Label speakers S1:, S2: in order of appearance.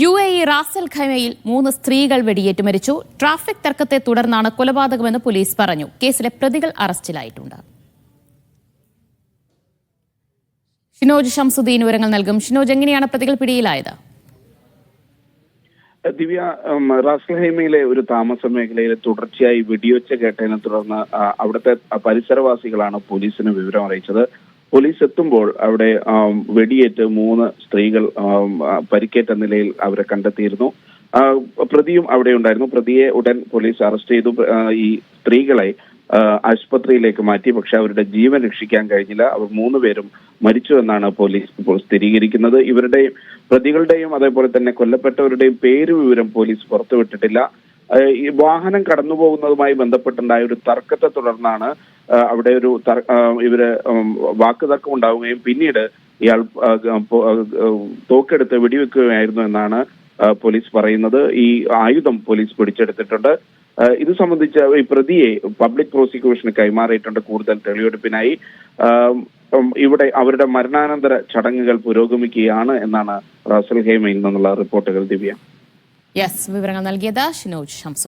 S1: U A E Ras al ഖൈമയിൽ മൂന്ന് സ്ത്രീകൾ വെടിയേറ്റ് മരിച്ചു. ട്രാഫിക് തർക്കത്തെ തുടർന്നാണ് കൊലപാതകമെന്ന് പോലീസ് പറഞ്ഞു. കേസിലെ പ്രതികൾ അറസ്റ്റിലായിട്ടുണ്ട്. ഷിനോജ് ഷംസുദ്ദീൻ വിവരങ്ങൾ നൽകും. ഷിനോജ് എങ്ങനെയാണ് പ്രതികൾ പിടിയിലായത്?
S2: ദിവ്യ റാസ്ലഹൈമയിലെ ഒരു താമസ മേഖലയിൽ തുടർച്ചയായി വെടിയൊച്ച കേട്ടതിനെ തുടർന്ന് അവിടുത്തെ പരിസരവാസികളാണ് പോലീസിന് വിവരം അറിയിച്ചത്. പോലീസ് എത്തുമ്പോൾ അവിടെ വെടിയേറ്റ് മൂന്ന് സ്ത്രീകൾ പരിക്കേറ്റ നിലയിൽ അവരെ കണ്ടെത്തിയിരുന്നു. പ്രതിയും അവിടെ ഉണ്ടായിരുന്നു. പ്രതിയെ ഉടൻ പോലീസ് അറസ്റ്റ് ചെയ്തു. ഈ സ്ത്രീകളെ ആശുപത്രിയിലേക്ക് മാറ്റി. പക്ഷെ അവരുടെ ജീവൻ രക്ഷിക്കാൻ കഴിഞ്ഞില്ല. അവർ മൂന്ന് പേരും മരിച്ചു എന്നാണ് പോലീസ് ഇപ്പോൾ സ്ഥിരീകരിക്കുന്നത്. ഇവരുടെയും പ്രതികളുടെയും അതേപോലെ തന്നെ കൊല്ലപ്പെട്ടവരുടെയും പേര് വിവരം പോലീസ് പുറത്തുവിട്ടിട്ടില്ല. ഈ വാഹനം കടന്നുപോകുന്നതുമായി ബന്ധപ്പെട്ടുണ്ടായ ഒരു തർക്കത്തെ തുടർന്നാണ് അവിടെ ഒരു ഇവർ വാക്കുതർക്കം ഉണ്ടാവുകയും പിന്നീട് ഇയാൾ തോക്കെടുത്ത് വെടിവെക്കുകയായിരുന്നു എന്നാണ് പോലീസ് പറയുന്നത്. ഈ ആയുധം പോലീസ് പിടിച്ചെടുത്തിട്ടുണ്ട്. ഇത് സംബന്ധിച്ച് ഈ പ്രതിയെ പബ്ലിക് പ്രോസിക്യൂഷന് കൈമാറിയിട്ടുണ്ട് കൂടുതൽ തെളിവെടുപ്പിനായി. ഇവിടെ അവരുടെ മരണാനന്തര ചടങ്ങുകൾ പുരോഗമിക്കുകയാണ് എന്നാണ് റസൽ ഹേമയിൽ നിന്നുള്ള റിപ്പോർട്ടുകൾ ദിവ്യ.
S1: യെസ് വിവരങ്ങൾ നൽകിയത് ഷിനോജ് ഷംസുദ്ദീൻ